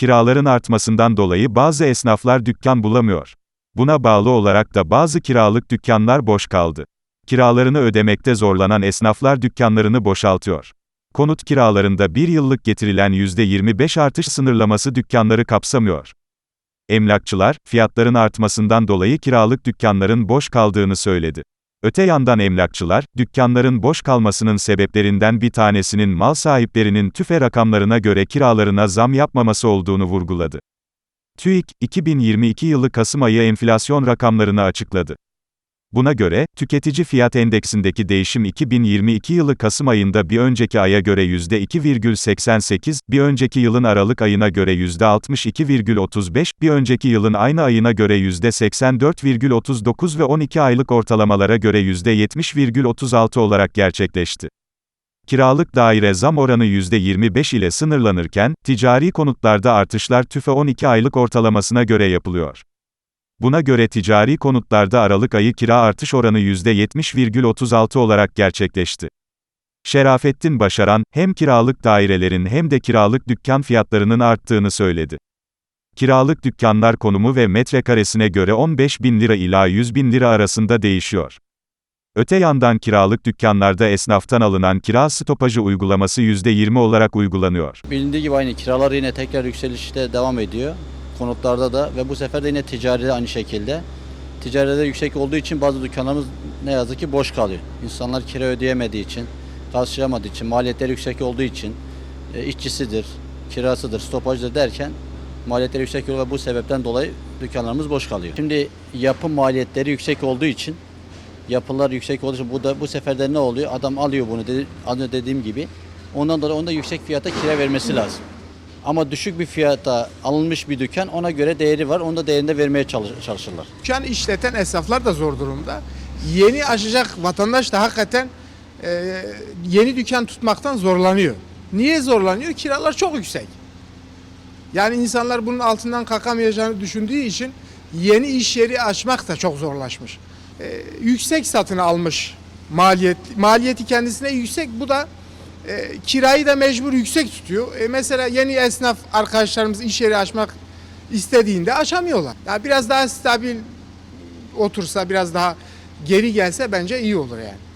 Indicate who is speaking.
Speaker 1: Kiraların artmasından dolayı bazı esnaflar dükkan bulamıyor. Buna bağlı olarak da bazı kiralık dükkanlar boş kaldı. Kiralarını ödemekte zorlanan esnaflar dükkanlarını boşaltıyor. Konut kiralarında bir yıllık getirilen %25 artış sınırlaması dükkanları kapsamıyor. Emlakçılar, fiyatların artmasından dolayı kiralık dükkanların boş kaldığını söyledi. Öte yandan emlakçılar, dükkanların boş kalmasının sebeplerinden bir tanesinin mal sahiplerinin tüfe rakamlarına göre kiralarına zam yapmaması olduğunu vurguladı. TÜİK, 2022 yılı Kasım ayı enflasyon rakamlarını açıkladı. Buna göre, tüketici fiyat endeksindeki değişim 2022 yılı Kasım ayında bir önceki aya göre %2,88, bir önceki yılın Aralık ayına göre %62,35, bir önceki yılın aynı ayına göre %84,39 ve 12 aylık ortalamalara göre %70,36 olarak gerçekleşti. Kiralık daire zam oranı %25 ile sınırlanırken, ticari konutlarda artışlar tüfe 12 aylık ortalamasına göre yapılıyor. Buna göre ticari konutlarda Aralık ayı kira artış oranı %70,36 olarak gerçekleşti. Şerafettin Başaran, hem kiralık dairelerin hem de kiralık dükkan fiyatlarının arttığını söyledi. Kiralık dükkanlar konumu ve metrekaresine göre 15 bin lira ila 100 bin lira arasında değişiyor. Öte yandan kiralık dükkanlarda esnaftan alınan kira stopajı uygulaması %20 olarak uygulanıyor.
Speaker 2: Bilindiği gibi aynı kiralar yine tekrar yükselişte devam ediyor. Konutlarda da ve bu sefer de yine ticaride aynı şekilde. Ticarede yüksek olduğu için bazı dükkanlarımız ne yazık ki boş kalıyor. İnsanlar kira ödeyemediği için, karşılayamadığı için, maliyetleri yüksek olduğu için, e, işçisidir, kirasıdır, stopajdır derken maliyetleri yüksek oluyor ve bu sebepten dolayı dükkanlarımız boş kalıyor. Şimdi yapım maliyetleri yüksek olduğu için, yapılar yüksek olduğu için bu da bu sefer de ne oluyor? Adam alıyor bunu dedi, dediğim gibi. Ondan dolayı onda yüksek fiyata kira vermesi lazım. Ama düşük bir fiyata alınmış bir dükkan ona göre değeri var. Onu da değerinde vermeye çalış- çalışırlar.
Speaker 3: Dükkan işleten esnaflar da zor durumda. Yeni açacak vatandaş da hakikaten e, yeni dükkan tutmaktan zorlanıyor. Niye zorlanıyor? Kiralar çok yüksek. Yani insanlar bunun altından kalkamayacağını düşündüğü için yeni iş yeri açmak da çok zorlaşmış. E, yüksek satın almış maliyet maliyeti kendisine yüksek. Bu da e, kirayı da mecbur yüksek tutuyor. E, mesela yeni esnaf arkadaşlarımız iş yeri açmak istediğinde açamıyorlar. Ya biraz daha stabil otursa biraz daha geri gelse bence iyi olur yani.